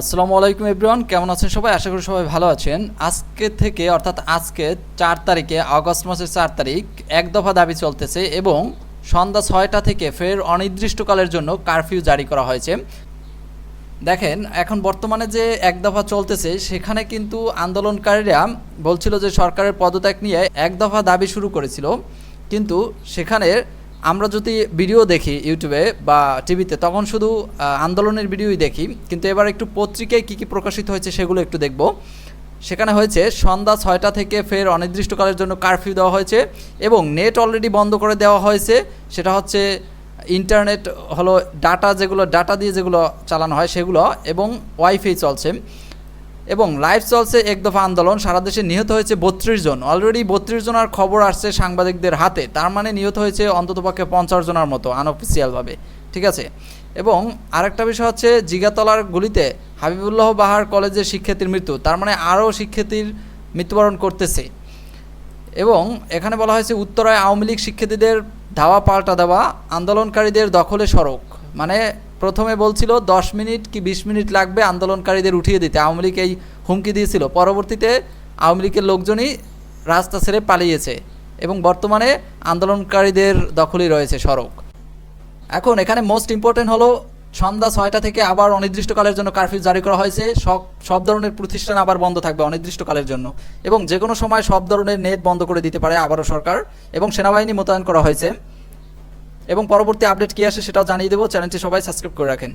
আসসালামু আলাইকুম এভরিওয়ান, কেমন আছেন সবাই? আশা করি সবাই ভালো আছেন। আজকে থেকে, অর্থাৎ আজকে চার তারিখে, আগস্ট মাসের চার তারিখ, এক দফা দাবি চলতেছে এবং সন্ধ্যা ছয়টা থেকে ফের অনির্দিষ্টকালের জন্য কারফিউ জারি করা হয়েছে। দেখেন, এখন বর্তমানে যে এক দফা চলতেছে, সেখানে কিন্তু আন্দোলনকারীরা বলছিল যে সরকারের পদত্যাগ নিয়ে এক দফা দাবি শুরু করেছিল। কিন্তু সেখানে আমরা যদি ভিডিও দেখি ইউটিউবে বা টিভিতে তখন শুধু আন্দোলনের ভিডিওই দেখি, কিন্তু এবার একটু পত্রিকায় কী কী প্রকাশিত হয়েছে সেগুলো একটু দেখব। সেখানে হয়েছে, সন্ধ্যা ছয়টা থেকে ফের অনির্দিষ্টকালের জন্য কারফিউ দেওয়া হয়েছে এবং নেট অলরেডি বন্ধ করে দেওয়া হয়েছে। সেটা হচ্ছে ইন্টারনেট হলো ডাটা যেগুলো ডাটা দিয়ে যেগুলো চালানো হয় সেগুলো এবং ওয়াইফাই চলছে। এবং লাইভ চলছে এক দফা আন্দোলন। সারা দেশে নিহত হয়েছে বত্রিশ জন। অলরেডি বত্রিশ জনের খবর আসছে সাংবাদিকদের হাতে। তার মানে নিহত হয়েছে অন্ততপক্ষে পঞ্চাশ জনের মতো আনঅফিসিয়ালভাবে ঠিক আছে? এবং আরেকটা বিষয় হচ্ছে, জিগাতলার গুলিতে হাবিবুল্লাহ বাহার কলেজের শিক্ষার্থীর মৃত্যু। তার মানে আরও শিক্ষার্থীর মৃত্যুবরণ করতেছে। এবং এখানে বলা হয়েছে, উত্তরায় আওয়ামী লীগ শিক্ষার্থীদের ধাওয়া পাল্টা দেওয়া, আন্দোলনকারীদের দখলে সড়ক। মানে প্রথমে বলছিল, দশ মিনিট কি বিশ মিনিট লাগবে আন্দোলনকারীদের উঠিয়ে দিতে? আওয়ামী লীগ এই হুমকি দিয়েছিল। পরবর্তীতে আওয়ামী লীগের লোকজনই রাস্তা ছেড়ে পালিয়েছে এবং বর্তমানে আন্দোলনকারীদের দখলেই রয়েছে সড়ক। এখন এখানে মোস্ট ইম্পর্টেন্ট হলো, সন্ধ্যা ছয়টা থেকে আবার অনির্দিষ্টকালের জন্য কারফিউ জারি করা হয়েছে। সব সব ধরনের প্রতিষ্ঠান আবার বন্ধ থাকবে অনির্দিষ্টকালের জন্য এবং যে কোনো সময় সব ধরনের নেট বন্ধ করে দিতে পারে আবারও সরকার এবং সেনাবাহিনী মোতায়েন করা হয়েছে। এবং পরবর্তী আপডেট কী আসে সেটাও জানিয়ে দেবো। চ্যানেলটি সবাই সাবস্ক্রাইব করে রাখেন।